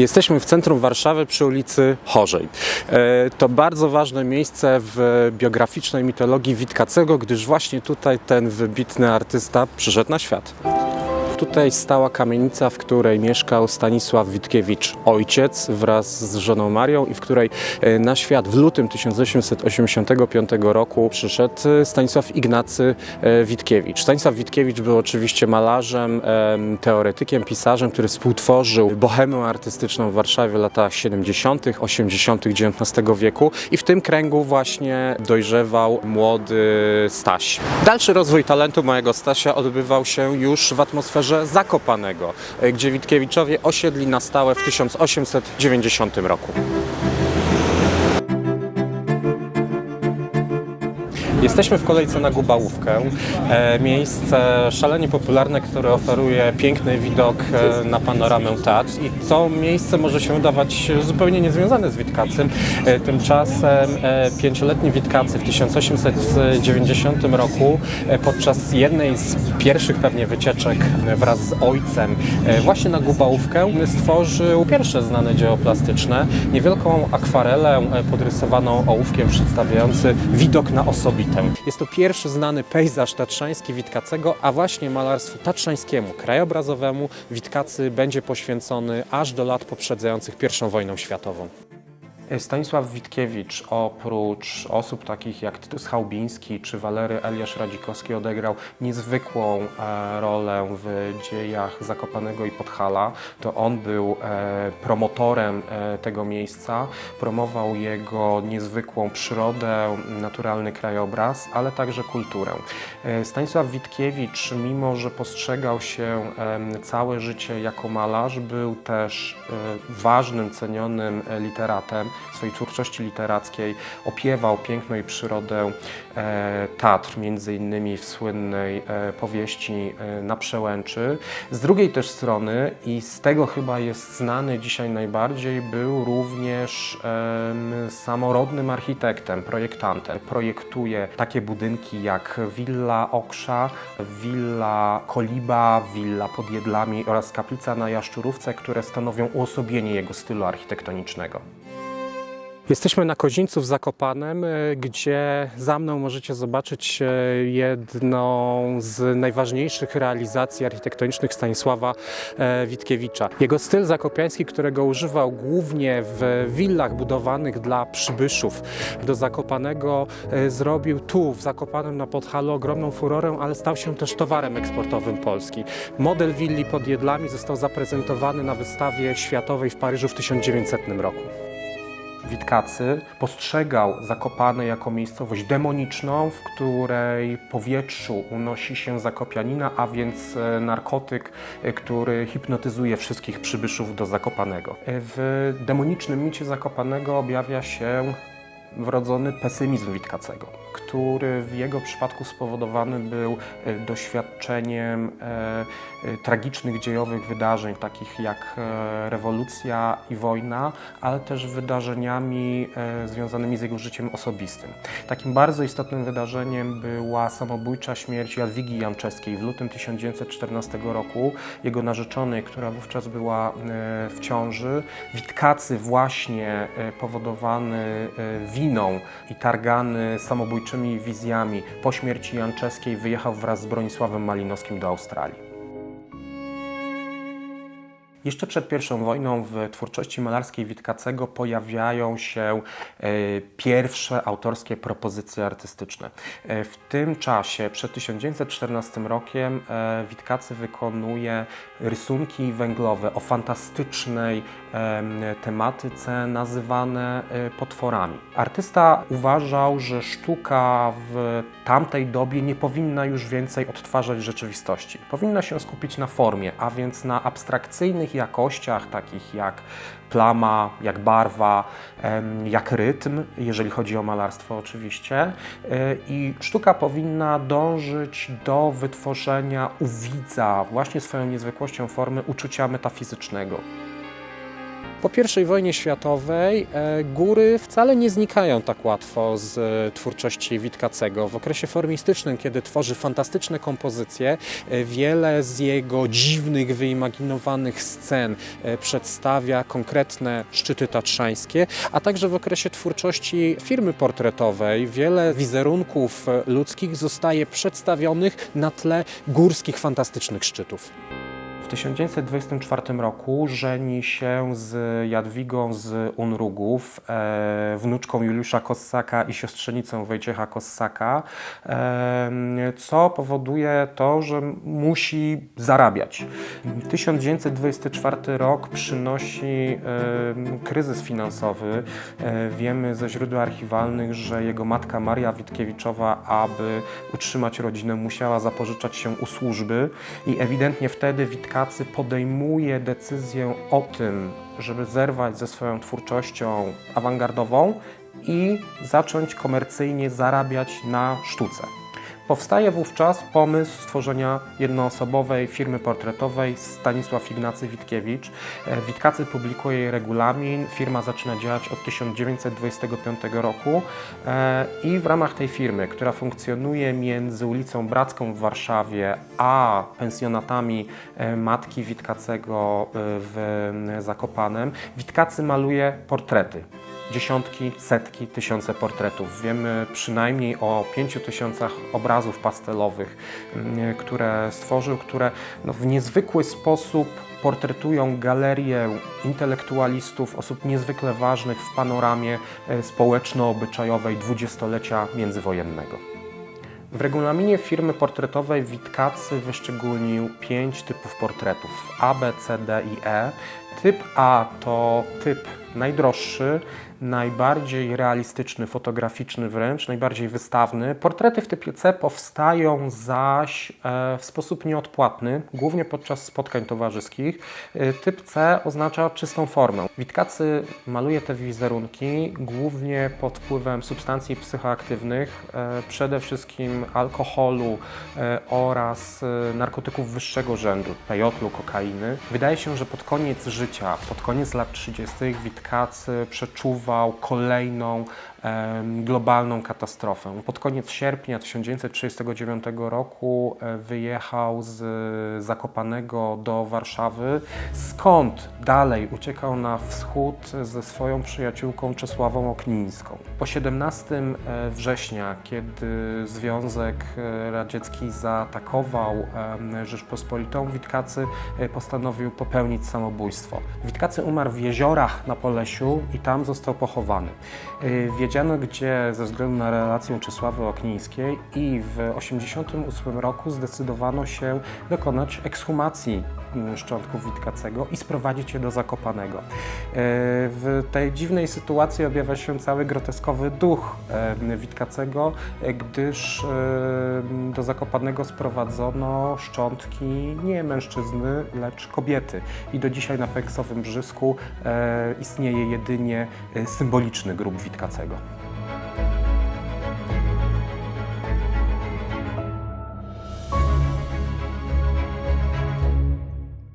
Jesteśmy w centrum Warszawy przy ulicy Chorzej. E, To bardzo ważne miejsce w biograficznej mitologii Witkacego, gdyż właśnie tutaj ten wybitny artysta przyszedł na świat. Tutaj stała kamienica, w której mieszkał Stanisław Witkiewicz, ojciec wraz z żoną Marią i w której e, na świat w lutym 1885 roku przyszedł e, Stanisław Ignacy e, Witkiewicz. Stanisław Witkiewicz był oczywiście malarzem, em, teoretykiem, pisarzem, który współtworzył bohemę artystyczną w Warszawie w latach 70., 80. XIX wieku i w tym kręgu właśnie dojrzewał młody Staś. Dalszy rozwój talentu mojego Stasia odbywał się już w atmosferze Zakopanego, e, gdzie Witkiewiczowie osiedli na stałe w 1890 roku. Jesteśmy w kolejce na Gubałówkę, e, miejsce szalenie popularne, które oferuje piękny widok e, na panoramę Tatr i to miejsce może się wydawać zupełnie niezwiązane z Witkacym. E, Tymczasem pięcioletni Witkacy w 1890 roku podczas jednej z pierwszych pewnie wycieczek wraz z ojcem właśnie na Gubałówkę stworzył pierwsze znane dzieło plastyczne, niewielką akwarelę podrysowaną ołówkiem przedstawiający widok na Jest to pierwszy znany pejzaż tatrzański Witkacego, a właśnie malarstwu tatrzańskiemu, krajobrazowemu Witkacy będzie poświęcony aż do lat poprzedzających I wojnę światową. Stanisław Witkiewicz oprócz osób takich jak Tytus Chałbiński czy Walery Eliasz Radzikowski odegrał niezwykłą e, rolę w dziejach Zakopanego i Podhala. To on był e, promotorem e, tego miejsca, promował jego niezwykłą przyrodę, naturalny krajobraz, ale także kulturę. E, Stanisław Witkiewicz, mimo że postrzegał się całe życie jako malarz, był też e, ważnym, cenionym e, literatem swojej twórczości literackiej. Opiewał piękno i przyrodę e, Tatr, między innymi w słynnej e, powieści e, Na Przełęczy. Z drugiej też strony, i z tego chyba jest znany dzisiaj najbardziej, był również samorodnym architektem, projektantem. Projektuje takie budynki jak Willa Oksza, Willa Koliba, Willa pod Jedlami oraz Kaplica na Jaszczurówce, które stanowią uosobienie jego stylu architektonicznego. Jesteśmy na Kozińcu w Zakopanem, e, gdzie za mną możecie zobaczyć e, jedną z najważniejszych realizacji architektonicznych Stanisława e, Witkiewicza. Jego styl zakopiański, którego używał głównie w willach budowanych dla przybyszów do Zakopanego, zrobił tu w Zakopanem na Podhalu ogromną furorę, ale stał się też towarem eksportowym Polski. Model willi pod Jedlami został zaprezentowany na wystawie światowej w Paryżu w 1900 roku. Witkacy postrzegał Zakopane jako miejscowość demoniczną, w której powietrzu unosi się zakopianina, a więc e, narkotyk, e, który hipnotyzuje wszystkich przybyszów do Zakopanego. E, W demonicznym micie Zakopanego objawia się wrodzony pesymizm Witkacego, który w jego przypadku spowodowany był e, doświadczeniem e, e, tragicznych dziejowych wydarzeń, takich jak rewolucja i wojna, ale też wydarzeniami związanymi z jego życiem osobistym. Takim bardzo istotnym wydarzeniem była samobójcza śmierć Jadwigi Janczewskiej w lutym 1914 roku, jego narzeczonej, która wówczas była w ciąży. Witkacy właśnie powodowany winą i targany samobójczymi wizjami po śmierci Janczewskiej wyjechał wraz z Bronisławem Malinowskim do Australii. Jeszcze przed I wojną w twórczości malarskiej Witkacego pojawiają się e, pierwsze autorskie propozycje artystyczne. E, w tym czasie, przed 1914 rokiem, e, Witkacy wykonuje rysunki węglowe o fantastycznej em, tematyce nazywane potworami. Artysta uważał, że sztuka w tamtej dobie nie powinna już więcej odtwarzać rzeczywistości. Powinna się skupić na formie, a więc na abstrakcyjnych jakościach, takich jak plama, jak barwa, jak rytm, jeżeli chodzi o malarstwo oczywiście. E, I sztuka powinna dążyć do wytworzenia u widza właśnie swoją niezwykłością formy uczucia metafizycznego. Po I wojnie światowej e, góry wcale nie znikają tak łatwo z e, twórczości Witkacego. W okresie formistycznym, kiedy tworzy fantastyczne kompozycje, e, wiele z jego dziwnych, wyimaginowanych scen przedstawia konkretne szczyty tatrzańskie, a także w okresie twórczości firmy portretowej wiele wizerunków ludzkich zostaje przedstawionych na tle górskich, fantastycznych szczytów. W 1924 roku żeni się z Jadwigą z Unrugów, e, wnuczką Juliusza Kossaka i siostrzenicą Wojciecha Kossaka, e, co powoduje to, że musi zarabiać. 1924 rok przynosi e, kryzys finansowy. E, wiemy ze źródeł archiwalnych, że jego matka Maria Witkiewiczowa, aby utrzymać rodzinę, musiała zapożyczać się u służby i ewidentnie wtedy Witkacy podejmuje decyzję o tym, żeby zerwać ze swoją twórczością awangardową i zacząć komercyjnie zarabiać na sztuce. Powstaje wówczas pomysł stworzenia jednoosobowej firmy portretowej Stanisław Ignacy Witkiewicz. E, Witkacy publikuje jej regulamin, firma zaczyna działać od 1925 roku. E, i w ramach tej firmy, która funkcjonuje między ulicą Bracką w Warszawie a pensjonatami e, matki Witkacego w Zakopanem, Witkacy maluje portrety dziesiątki, setki, tysiące portretów. Wiemy przynajmniej o pięciu tysiącach obrazów pastelowych, mm, które stworzył, które no, w niezwykły sposób portretują galerię intelektualistów, osób niezwykle ważnych w panoramie e, społeczno-obyczajowej dwudziestolecia międzywojennego. W regulaminie firmy portretowej Witkacy wyszczególnił pięć typów portretów A, B, C, D i E. Typ A to typ najdroższy, najbardziej realistyczny, fotograficzny wręcz, najbardziej wystawny. Portrety w typie C powstają zaś e, w sposób nieodpłatny, głównie podczas spotkań towarzyskich. E, Typ C oznacza czystą formę. Witkacy maluje te wizerunki głównie pod wpływem substancji psychoaktywnych, e, przede wszystkim alkoholu oraz narkotyków wyższego rzędu, pejotlu, kokainy. Wydaje się, że pod koniec życia, pod koniec lat 30. Witkacy przeczuwał kolejną globalną katastrofę. Pod koniec sierpnia 1939 roku e, wyjechał z Zakopanego do Warszawy, skąd dalej uciekał na wschód ze swoją przyjaciółką Czesławą Oknińską. Po 17 e, września, kiedy Związek e, Radziecki zaatakował Rzeczpospolitą, Witkacy e, postanowił popełnić samobójstwo. Witkacy umarł w jeziorach na Polesiu i tam został pochowany. E, Wiedziano gdzie ze względu na relację Czesławy Oknińskiej i w 1988 roku zdecydowano się dokonać ekshumacji mm, szczątków Witkacego i sprowadzić je do Zakopanego. E, W tej dziwnej sytuacji objawia się cały groteskowy duch e, Witkacego, gdyż e, do Zakopanego sprowadzono szczątki nie mężczyzny, lecz kobiety. I do dzisiaj na Peksowym Brzysku istnieje jedynie symboliczny grób Witkacego.